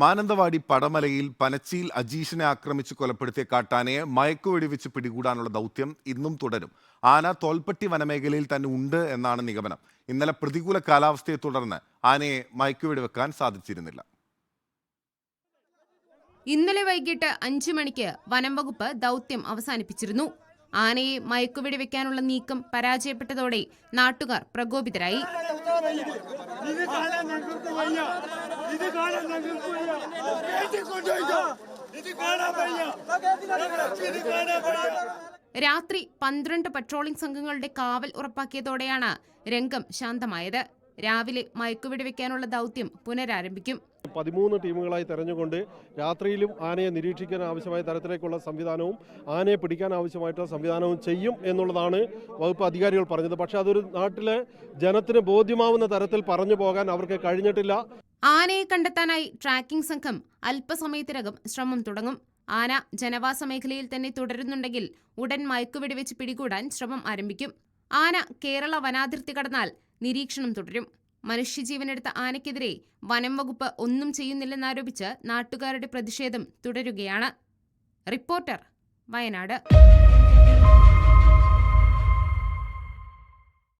മാനന്തവാടി പടമലയിൽ പനച്ചിയിൽ അജീഷിനെ ആക്രമിച്ച് കൊലപ്പെടുത്തിയ കാട്ടാനയെ മയക്കുവെടിവെച്ച് പിടികൂടാനുള്ള ദൗത്യം ഇന്നും തുടരും. ആന തോൽപ്പട്ടി വനമേഖലയിൽ തന്നെ ഉണ്ട് എന്നാണ് നിഗമനം. ഇന്നലെ പ്രതികൂല കാലാവസ്ഥയെ തുടർന്ന് ആനയെ മയക്കുവെടിവെക്കാൻ സാധിച്ചിരുന്നില്ല. ഇന്നലെ വൈകിട്ട് അഞ്ചു മണിക്ക് വനം വകുപ്പ് ദൗത്യം അവസാനിപ്പിച്ചിരുന്നു. ആനയെ മയക്കുവെടി വെക്കാനുള്ള നീക്കം പരാജയപ്പെട്ടതോടെ നാട്ടുകാർ പ്രകോപിതരായി. രാത്രി പന്ത്രണ്ട് പട്രോളിംഗ് സംഘങ്ങളുടെ കാവൽ ഉറപ്പാക്കിയതോടെയാണ് രംഗം ശാന്തമായത്. രാവിലെ മയക്കുവെടിവെക്കാനുള്ള ദൗത്യം പുനരാരംഭിക്കും. പതിമൂന്ന് ടീമുകളായി തെരഞ്ഞുകൊണ്ട് രാത്രിയിലും ആനയെ നിരീക്ഷിക്കാൻ ആവശ്യമായ തരത്തിലേക്കുള്ള സംവിധാനവും ആനയെ പിടിക്കാൻ ആവശ്യമായിട്ടുള്ള സംവിധാനവും ചെയ്യും എന്നുള്ളതാണ് വകുപ്പ് അധികാരികൾ പറഞ്ഞത്. പക്ഷെ അതൊരു നാട്ടിലെ ജനത്തിന് ബോധ്യമാവുന്ന തരത്തിൽ പറഞ്ഞു പോകാൻ അവർക്ക് കഴിഞ്ഞിട്ടില്ല. ആനയെ കണ്ടെത്താനായി ട്രാക്കിംഗ് സംഘം അല്പസമയത്തിനകം ശ്രമം തുടങ്ങും. ആന ജനവാസ മേഖലയിൽ തന്നെ തുടരുന്നുണ്ടെങ്കിൽ ഉടൻ മയക്കുവെടിവെച്ച് പിടികൂടാൻ ശ്രമം ആരംഭിക്കും. ആന കേരള വനാതിർത്തി കടന്നാൽ നിരീക്ഷണം തുടരും. മനുഷ്യജീവനെടുത്ത ആനയ്ക്കെതിരെ വനം വകുപ്പ് ഒന്നും ചെയ്യുന്നില്ലെന്നാരോപിച്ച് നാട്ടുകാരുടെ പ്രതിഷേധം തുടരുകയാണ്. റിപ്പോർട്ടർ വയനാട്.